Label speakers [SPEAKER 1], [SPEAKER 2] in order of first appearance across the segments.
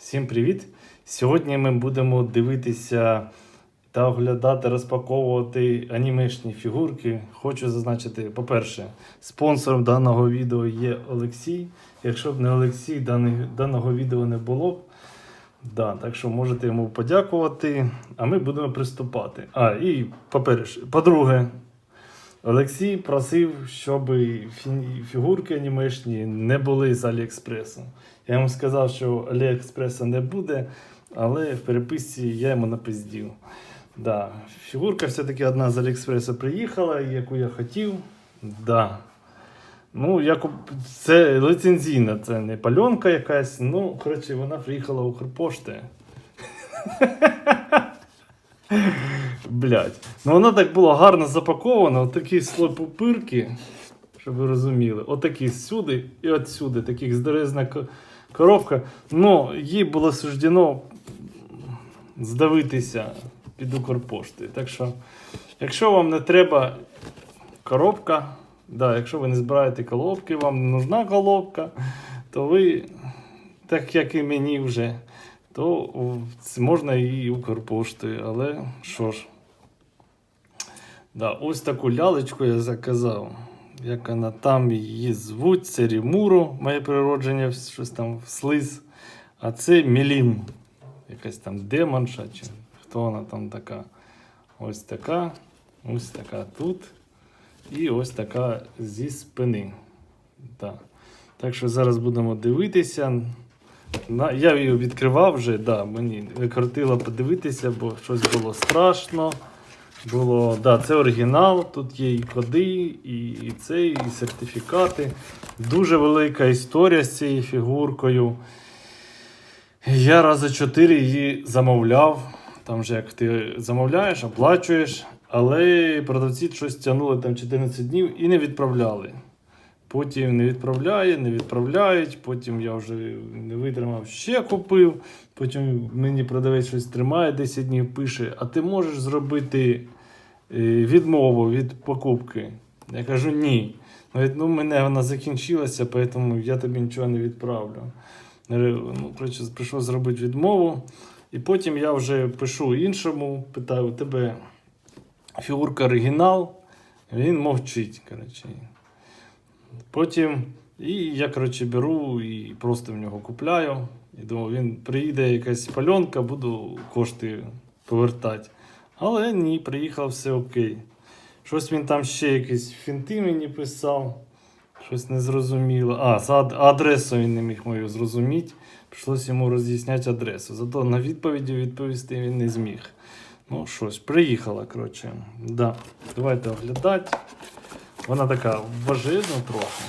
[SPEAKER 1] Всім привіт! Сьогодні ми будемо дивитися та оглядати, розпаковувати анімешні фігурки. Хочу зазначити, по-перше, спонсором даного відео є Олексій. Якщо б не Олексій, даного відео не було б. Да, так що можете йому подякувати, а ми будемо приступати. А, і по-друге, Олексій просив, щоб фігурки анімешні не були з Аліекспресу. Я йому сказав, що Аліекспреса не буде, але в переписці я йому напиздів. Да. Фігурка все-таки одна з Аліекспресу приїхала, яку я хотів. Да. Ну, у- це лицензійна, це не пальонка якась. Ну, коротше, вона приїхала у Укрпошти. Блять. Ну вона так була гарно запакована, отакі слой-пупирки, щоб ви розуміли. Отакі сюди і отсюди, таких здоровезна ко- коробка. Ну, їй було суждено здавитися під Укрпошти. Так що, якщо вам не треба коробка, да, якщо ви не збираєте колобки, вам не нужна колобка, то ви, так як і мені вже, то можна і Укрпоштою, але що ж. Да, ось таку лялечку я заказав. Як вона там її звуть, це Рімуру, моє природження, щось там слиз. А це Мілім. Якась там демонша, чи хто вона там така. Ось така, ось така тут. І ось така зі спини. Да. Так що зараз будемо дивитися. На, я її відкривав вже, да, мені крутило подивитися, бо щось було страшно. Було, да, це оригінал, тут є і коди, і, і це, і сертифікати. Дуже велика історія з цією фігуркою. Я рази чотири її замовляв. Там же як ти замовляєш, оплачуєш, але продавці щось тягнули там 14 днів і не відправляли. Потім не відправляє, не відправляють. Потім я вже не витримав, ще купив. Потім мені продавець щось тримає 10 днів, пише: а ти можеш зробити е, відмову від покупки? Я кажу, ні. Навіть ну, мене вона закінчилася, тому я тобі нічого не відправлю. Ну, коротше, прийшов зробити відмову. І потім я вже пишу іншому, питаю, у тебе фігурка оригінал, він мовчить. Коротше. Потім і я коротше, беру і просто в нього купляю. І думаю, він приїде якась пальонка, буду кошти повертати. Але ні, приїхав все окей. Щось він там ще якісь фінти мені писав. Щось незрозуміло. А, за ад- адресу він не міг мою зрозуміти. Прийшлося йому роз'ясняти адресу. Зато на відповіді відповісти він не зміг. Ну, щось, приїхала, коротше. Да. Давайте оглядати. Вона така важезна трохи.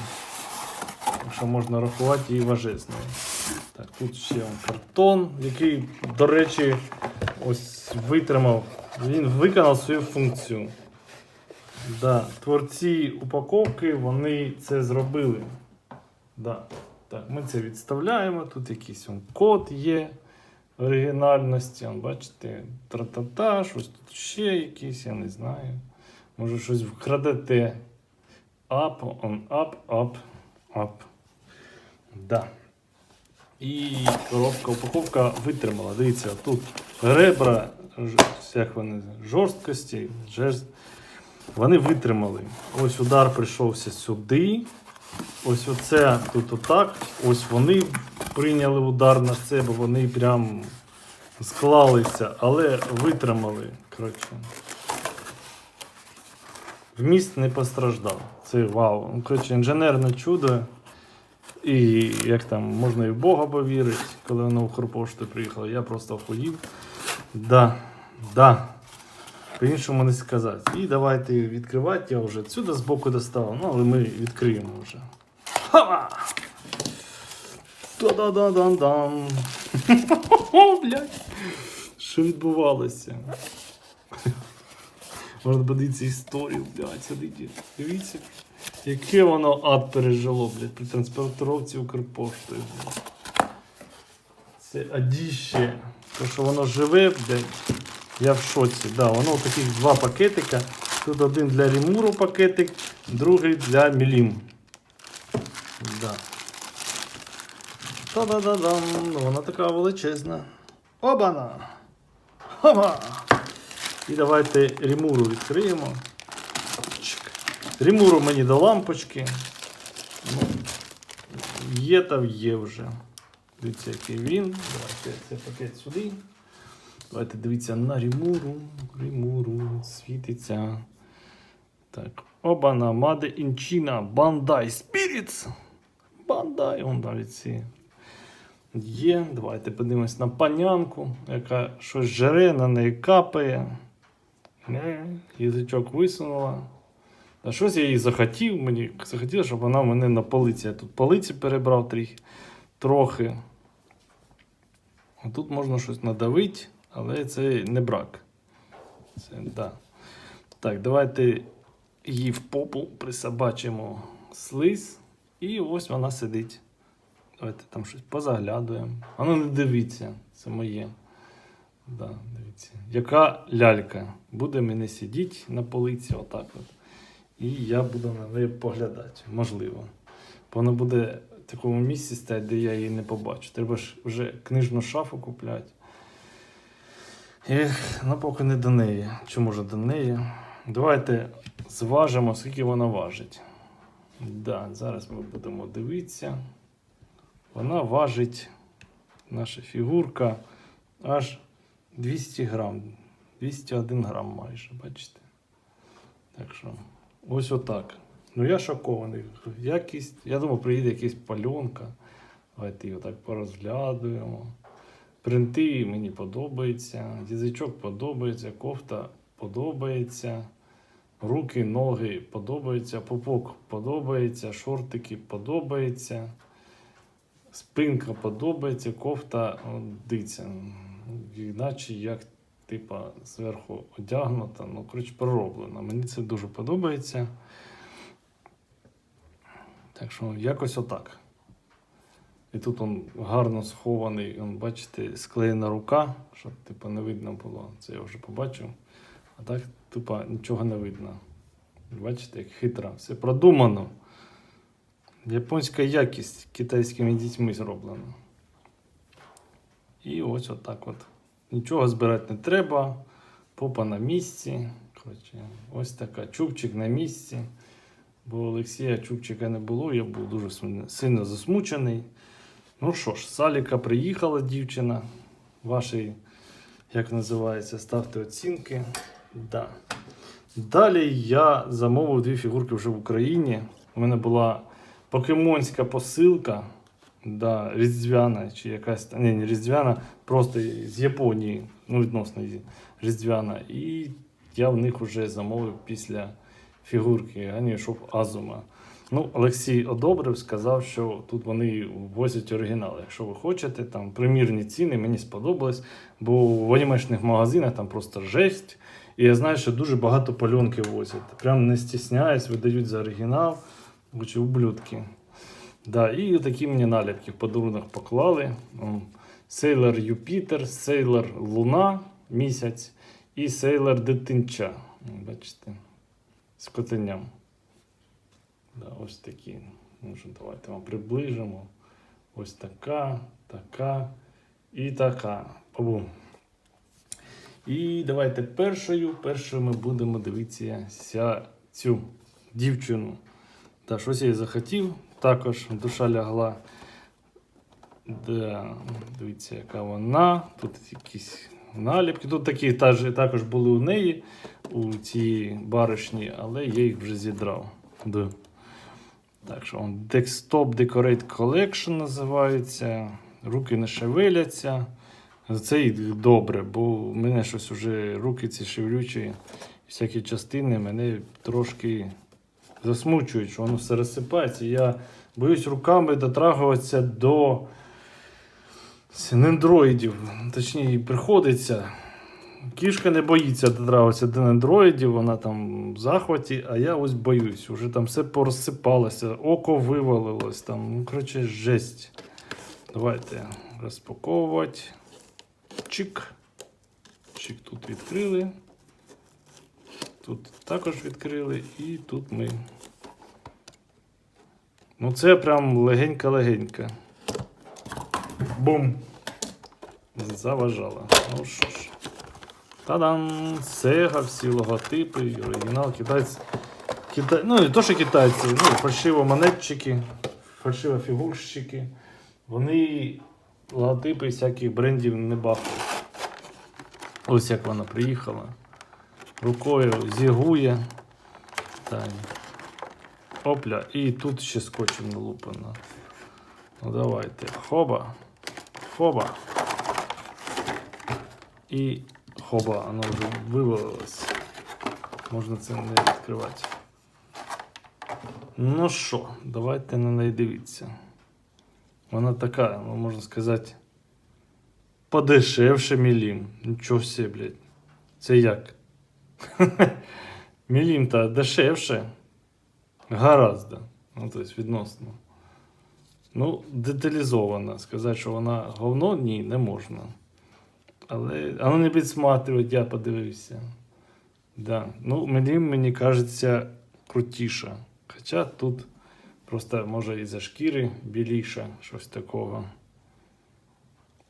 [SPEAKER 1] Якщо можна рахувати її важезною. Так, тут ще картон, який, до речі, ось витримав. Він виконав свою функцію. Да, творці упаковки вони це зробили. Да. Так, ми це відставляємо. Тут якийсь он код є оригінальності. Он, бачите, тра-та-та, щось тут ще якийсь, я не знаю. Може щось вкрадете. Up, on, up, up, up. Да. І коробка, упаковка витримала. Дивіться, тут ребра, як вони, жорсткості, жест. Вони витримали. Ось удар прийшовся сюди. Ось оце тут отак. Ось вони прийняли удар на себе, вони прям склалися, але витримали. Коротше. Вміст не постраждав. Це вау. Ну, Коротше, інженерне чудо. І як там можна і в Бога повірити, коли воно в Укрпошту приїхало, я просто охуїв. Да, да. По-іншому не сказати. І давайте відкривати. Я вже отсюди збоку доставав, ну але ми відкриємо вже. Ха! Та-да-да-дан-дан. О, блядь. Що відбувалося? Можна подивитися історію, блядь, сидите. Дивіться, яке воно ад пережило, блядь, при транспортировці Укрпоштою. блядь. Це адіще. То, що воно живе, блядь, я в шоці. Да, воно таких два пакетика. Тут один для Римуру пакетик, другий для Мілім. Да. Та-да-да-дам. Ну, вона така величезна. Обана! Хоба! І давайте ремуру відкриємо. Чик. Ремуру мені до лампочки. Ну, є та є вже. Дивіться, який він. Давайте цей пакет сюди. Давайте дивіться на ремуру. Ремуру світиться. Так. Обана, in China, Bandai Spirits. Bandai, он навіть ці є. Давайте подивимось на панянку, яка щось жере, на неї капає. Язичок висунула. А щось я їй захотів, мені захотілося, щоб вона мене на полиці. Я тут полиці перебрав трохи. трохи. А тут можна щось надавити, але це не брак. Це, да. Так, давайте її в попу присобачимо слиз. І ось вона сидить. Давайте там щось позаглядуємо. А ну не дивіться, це моє. Да, дивіться. Яка лялька буде мене сидіти на полиці, отак от. І я буду на неї поглядати, можливо. Вона буде в такому місці стоять, де я її не побачу. Треба ж вже книжну шафу купляти. Ех, ну поки не до неї. Чи може до неї? Давайте зважимо, скільки вона важить. Да, зараз ми будемо дивитися. Вона важить, наша фігурка, аж 200 грам. 201 грам майже, бачите? Так що, ось отак. Ну я шокований. Якість, я думав, приїде якась пальонка. Давайте її отак порозглядуємо. Принти мені подобаються, язичок подобається, кофта подобається. Руки, ноги подобаються, пупок подобається, шортики подобаються, спинка подобається, кофта дивіться, іначе як типа зверху одягнута, ну, коротше, пророблена. Мені це дуже подобається. Так що якось отак. І тут он гарно схований, он, бачите, склеєна рука, щоб типу, не видно було. Це я вже побачив. А так, тупо, нічого не видно. Бачите, як хитро, все продумано. Японська якість китайськими дітьми зроблена. І ось отак от. Нічого збирати не треба. Попа на місці. Коротше, ось така. Чубчик на місці. Бо Олексія чубчика не було, я був дуже сильно- засмучений. Ну що ж, Саліка приїхала дівчина. Ваші, як називається, ставте оцінки. Да. Далі я замовив дві фігурки вже в Україні. У мене була покемонська посилка. Да, різдвяна чи якась. Ні, не різдвяна, просто з Японії, ну, відносно різдвяна. І я в них вже замовив після фігурки, Гані йшов Азума. Ну, Олексій одобрив, сказав, що тут вони возять оригінал. Якщо ви хочете, там примірні ціни, мені сподобалось, бо в анімешних магазинах там просто жесть. І я знаю, що дуже багато пальонки возять. Прям не стісняюсь, видають за оригінал, чи ублюдки. Да, і такі мені наліпки в подарунок поклали. М, Сейлор Юпітер, Сейлор Луна місяць і Сейлор Дитинча. Бачите, з котенням. Да, ось такі. Може, давайте вам приближимо. Ось така, така і така. Побум. І давайте першою. Першою ми будемо дивитися цю дівчину. Та щось я захотів. Також душа лягла. Да, дивіться, яка вона. Тут якісь наліпки. Тут такі також були у неї, у цій баришні, але я їх вже зідрав. Да. Так що он Desktop Decorate Collection називається. Руки не шевеляться. Це і добре, бо в мене щось уже руки ці шевлючі, всякі частини мене трошки засмучують, що воно все розсипається. Я боюсь руками дотрагуватися до нендроїдів. Точніше, приходиться. Кішка не боїться дотрагуватися до нендроїдів, вона там в захваті, а я ось боюсь. Уже там все порозсипалося, око вивалилось, там, ну, коротше, жесть. Давайте розпаковувати. Чик. Чик тут відкрили. Тут також відкрили, і тут ми. Ну, це прям легенька-легенька. Бум! Заважала. Ну що ж. Та-дам! Sega, всі логотипи, оригінал, китайці. Китай... Ну, не то, що китайці, ну, фальшиво монетчики, фальшиво фігурщики. Вони логотипи всяких брендів не бахають. Ось як вона приїхала. Рукою зігує. Та й Опля, і тут ще скотчем налуплено. Ну давайте. Хоба. Хоба. І хоба, воно вже вивалилось. Можна це не відкривати. Ну що, давайте на неї дивіться. Вона така, ну, можна сказати, подешевше мілім. Нічого все, блядь. Це як? Мілім та дешевше. Гораздо. Ну, тобто відносно. Ну, деталізована. Сказати, що вона говно, ні, не можна. Але а ну не підсматривать, я подивився. Да. Ну, мені, мені кажеться, крутіша. Хоча тут просто може із-за шкіри біліша, щось такого.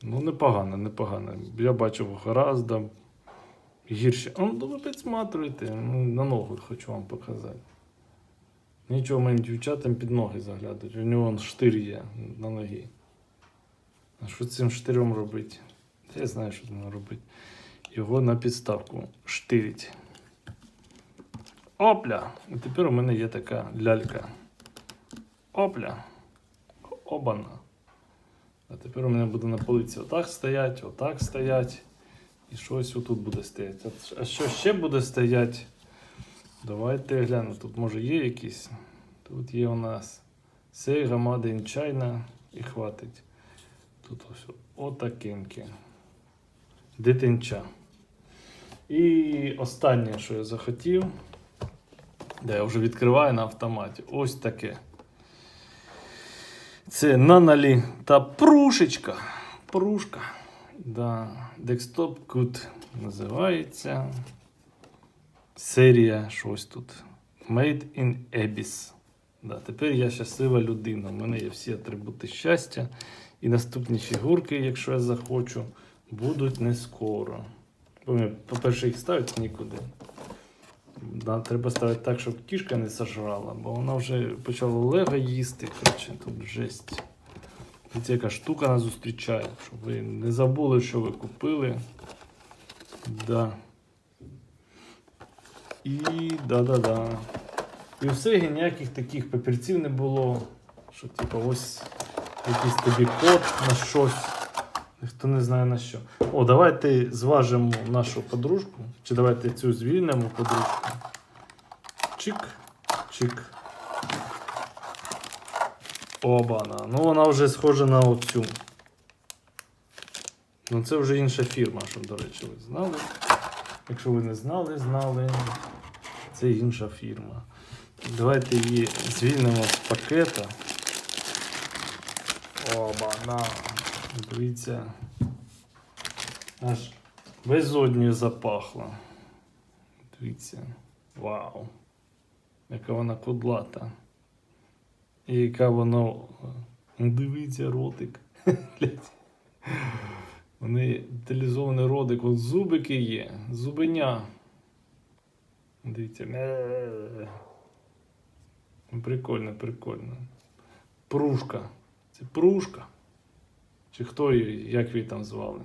[SPEAKER 1] Ну, непогано, непогано. Я бачив гораздо гірше. А, Ну, ви підсматривайте. Ну, на ногу хочу вам показати. Нічого моїм дівчатам під ноги заглядати. У нього штир є на ногі. А що цим штирем робити? Та Я знаю, що треба робити. Його на підставку штирить. Опля! І тепер у мене є така лялька. Опля. Обана. А тепер у мене буде на полиці отак стоять, отак стоять. І щось отут буде стояти. А що ще буде стояти? Давайте глянемо. Тут може є якісь. Тут є у нас Sega Made in і хватить. Тут ось отакеньке. Дитинча. І останнє, що я захотів, де я вже відкриваю на автоматі. Ось таке. Це наналі та прушечка. Прушка. Да. Desktop Cut називається. Серія щось тут. Made in Abyss. Да, тепер я щаслива людина. У мене є всі атрибути щастя. І наступні фігурки, якщо я захочу, будуть не скоро. По-перше, їх ставити нікуди. Да, треба ставити так, щоб кішка не сожрала, бо вона вже почала лего їсти. Коротше, тут жесть. Дивіться, яка штука нас зустрічає, щоб ви не забули, що ви купили. Да. І да-да-да. І все, ніяких таких папірців не було. Що, типу, ось якийсь тобі код на щось. Ніхто не знає на що. О, давайте зважимо нашу подружку. Чи давайте цю звільнимо подружку. Чик, чик. Обана. Ну вона вже схожа на оцю. Ну це вже інша фірма, щоб, до речі, ви знали. Якщо ви не знали, знали. Це інша фірма. Давайте її звільнимо з пакета. Оба-на. Дивіться. Аж безодню запахло. Дивіться. Вау. Яка вона кудлата. І яка вона. Ну, Дивіться, ротик. Вони деталізований ротик. От зубики є. Зубеня. Дивіться. Ну, Прикольно, прикольно. Пружка. Це пружка. Чи хто її, як її там звали?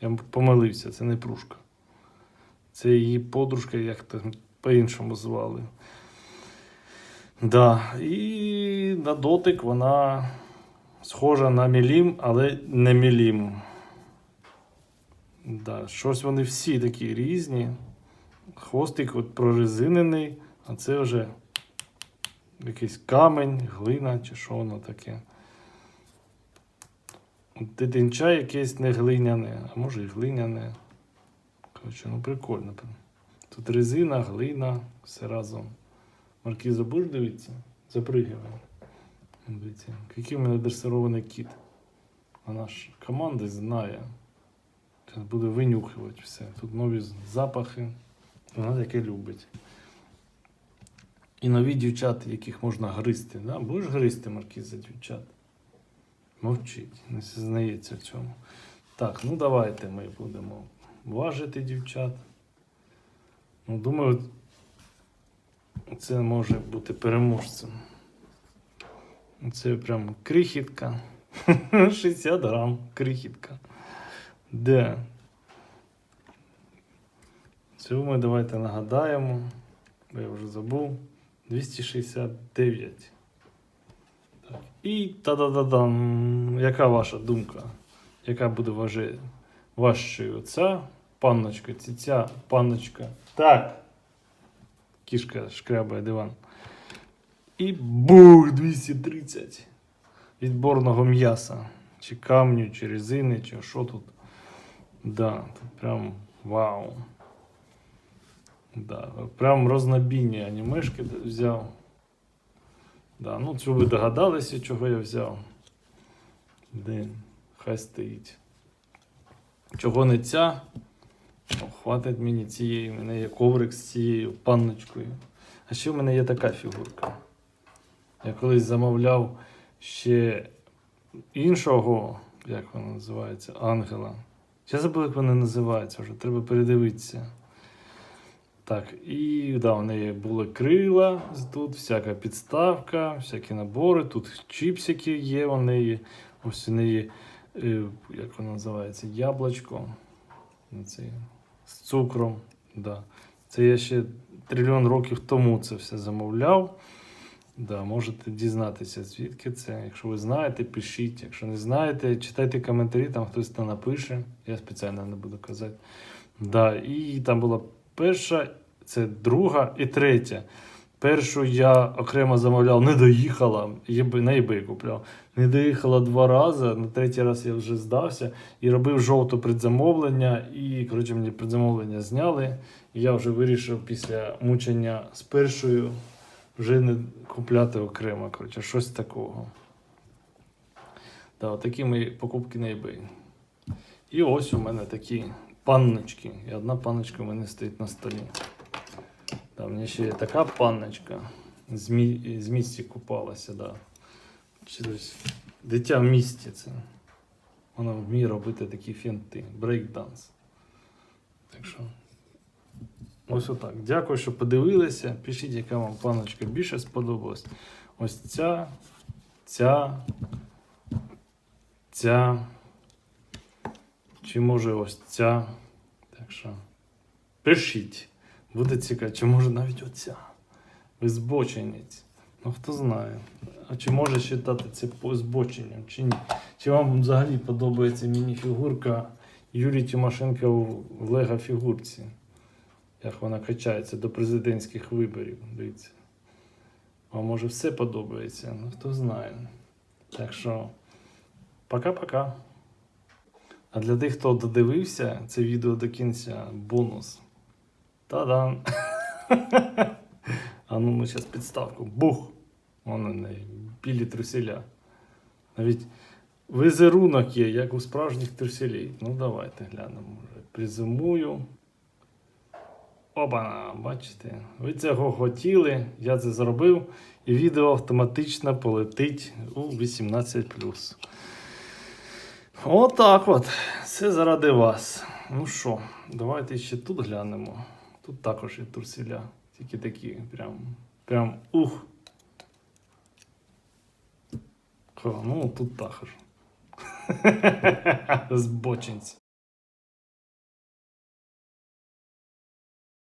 [SPEAKER 1] Я помилився, це не пружка. Це її подружка, як то по-іншому звали. Да. І на дотик вона схожа на мілім, але не мілім. Да. Щось вони всі такі різні. Хвостик от прорезинений, а це вже якийсь камень, глина чи що воно таке. Дитинча якесь не глиняне, а може і глиняне. Коротше, ну прикольно. Тут резина, глина, все разом. Маркіза, будеш дивитися? Запригивай. Дивіться, який в мене дресирований кіт. Вона ж команди знає. Зараз буде винюхувати все. Тут нові запахи. Вона таке любить. І нові дівчата, яких можна гризти. Да? Будеш гризти маркіза дівчат? Мовчить, не зізнається в цьому. Так, ну давайте ми будемо важити дівчат. Ну, думаю, це може бути переможцем. Це прям крихітка. 60 грам крихітка. Де? Цю ми давайте нагадаємо. бо Я вже забув. 269. Так. І та-да-да-дам. Яка ваша думка? Яка буде важчою? Ця панночка, ця панночка? Так. Кішка шкрябає диван. І бух 230 відборного м'яса. Чи камню, чи резини, чи що тут. Да, тут прям вау. Да, прям рознобійні анімешки взяв. Да, ну цю ви догадалися, чого я взяв. Де? Хай стоїть. Чого не ця? О, хватить мені цієї. У мене є коврик з цією панночкою. А ще в мене є така фігурка. Я колись замовляв ще іншого, як вона називається, ангела. Я забув, як вона називається вже, треба передивитися. Так, і да, у неї були крила, тут всяка підставка, всякі набори, тут чіпсики є, у неї, ось у неї, е, як вона називається, яблучко. Ну, Це, з цукром. Да. Це я ще трильйон років тому це все замовляв. Да, можете дізнатися, звідки це. Якщо ви знаєте, пишіть. Якщо не знаєте, читайте коментарі, там хтось це напише. Я спеціально не буду казати. Да, і там була перша, це друга і третя. Першу я окремо замовляв, не доїхала, на eBay купляв. Не доїхала два рази, на третій раз я вже здався і робив жовте предзамовлення. І коротше, мені предзамовлення зняли. І я вже вирішив після мучення з першою вже не купляти окремо. Коротше, щось такого. Так, такі мої покупки на eBay. І ось у мене такі панночки. І одна панночка у мене стоїть на столі. Там ще є така панночка. З, мі... з місті купалася, да. Дитя в місті це. Вона вміє робити такі фінти. Брейкданс. Так що. Ось отак. Дякую, що подивилися. Пишіть, яка вам паночка більше сподобалась. Ось ця, ця, ця. Чи може ось ця. Так що. Пишіть. Буде цікаво, чи може навіть оця. Ви збочинець. Ну хто знає. А чи може вважати це збоченням, чи ні? Чи вам взагалі подобається міні-фігурка Юрій Тимошенка в Лего фігурці? Як вона качається до президентських виборів. Дивіться. Вам може все подобається, ну хто знає. Так що, пока-пока. А для тих, хто додивився це відео до кінця, бонус. Та-дам! а ну ми зараз підставку. Бух! Вон у неї, білі труселя. Навіть візерунок є, як у справжніх труселей. Ну давайте глянемо. Може. Призимую. Опа, бачите, ви цього хотіли, я це зробив, і відео автоматично полетить у 18. Отак от. Все заради вас. Ну що, давайте ще тут глянемо. Тут також є турсіля. Тільки такі, прям, прям ух. Хо, ну тут також. Збочинці.